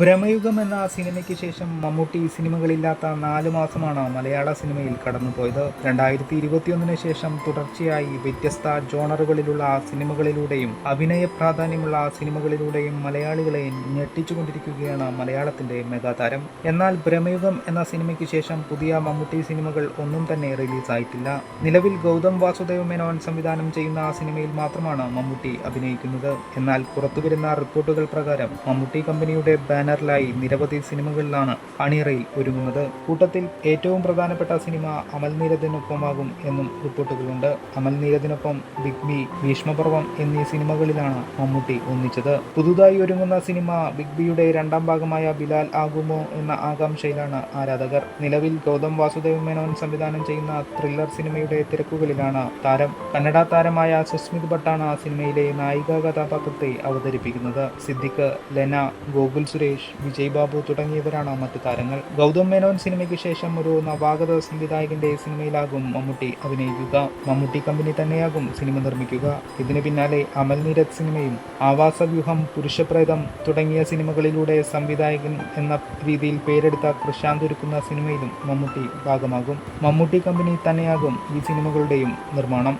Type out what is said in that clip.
ഭ്രമയുഗം എന്ന സിനിമയ്ക്ക് ശേഷം മമ്മൂട്ടി സിനിമകളില്ലാത്ത നാല് മാസമാണ് മലയാള സിനിമയിൽ കടന്നുപോയത്. രണ്ടായിരത്തി ഇരുപത്തിയൊന്നിന് ശേഷം തുടർച്ചയായി വ്യത്യസ്ത ജോണറുകളിലുള്ള സിനിമകളിലൂടെയും അഭിനയ പ്രാധാന്യമുള്ള സിനിമകളിലൂടെയും മലയാളികളെ ഞെട്ടിച്ചുകൊണ്ടിരിക്കുകയാണ് മലയാളത്തിന്റെ മെഗാതാരം. എന്നാൽ ഭ്രമയുഗം എന്ന സിനിമയ്ക്ക് ശേഷം പുതിയ മമ്മൂട്ടി സിനിമകൾ ഒന്നും തന്നെ റിലീസായിട്ടില്ല. നിലവിൽ ഗൗതം വാസുദേവ മേനോൻ സംവിധാനം ചെയ്യുന്ന ആ സിനിമയിൽ മാത്രമാണ് മമ്മൂട്ടി അഭിനയിക്കുന്നത്. എന്നാൽ പുറത്തുവരുന്ന റിപ്പോർട്ടുകൾ പ്രകാരം മമ്മൂട്ടി കമ്പനിയുടെ ബാനറിലായി നിരവധി സിനിമകളിലാണ് അണിയറയിൽ ഒരുങ്ങുന്നത്. കൂട്ടത്തിൽ ഏറ്റവും പ്രധാനപ്പെട്ട സിനിമ അമൽ എന്നും റിപ്പോർട്ടുകളുണ്ട്. അമൽ ബിഗ് ബി ഭീഷ്മപർവം എന്നീ സിനിമകളിലാണ് മമ്മൂട്ടി ഒന്നിച്ചത്. പുതുതായി ഒരുങ്ങുന്ന സിനിമ ബിഗ് ബിയുടെ രണ്ടാം ഭാഗമായ ബിലാൽ ആകുമോ എന്ന ആകാംക്ഷയിലാണ് ആരാധകർ. നിലവിൽ ഗൗതം വാസുദേവ് മേനോൻ സംവിധാനം ചെയ്യുന്ന ത്രില്ലർ സിനിമയുടെ തിരക്കുകളിലാണ് താരം. കന്നഡ താരമായ സുസ്മിത് ഭട്ടാണ് സിനിമയിലെ നായിക കഥാപാത്രത്തെ അവതരിപ്പിക്കുന്നത്. സിദ്ദിഖ് ലെന ഗോകുൽ സുരേഷ് വിജയ് ബാബു തുടങ്ങിയവരാണ് മറ്റു താരങ്ങൾ. ഗൗതം മേനോൻ സിനിമയ്ക്ക് ശേഷം ഒരു നവാഗത സംവിധായകന്റെ സിനിമയിലാകും മമ്മൂട്ടി അഭിനയിക്കുക. മമ്മൂട്ടി കമ്പനി തന്നെയാകും സിനിമ നിർമ്മിക്കുക. ഇതിന് പിന്നാലെ അമൽ നീരത് സിനിമയും ആവാസവ്യൂഹം പുരുഷപ്രേതം തുടങ്ങിയ സിനിമകളിലൂടെ സംവിധായകൻ എന്ന രീതിയിൽ പേരെടുത്ത പ്രശാന്ത് ഒരുക്കുന്ന സിനിമയിലും മമ്മൂട്ടി ഭാഗമാകും. മമ്മൂട്ടി കമ്പനി തന്നെയാകും ഈ സിനിമകളുടെയും നിർമ്മാണം.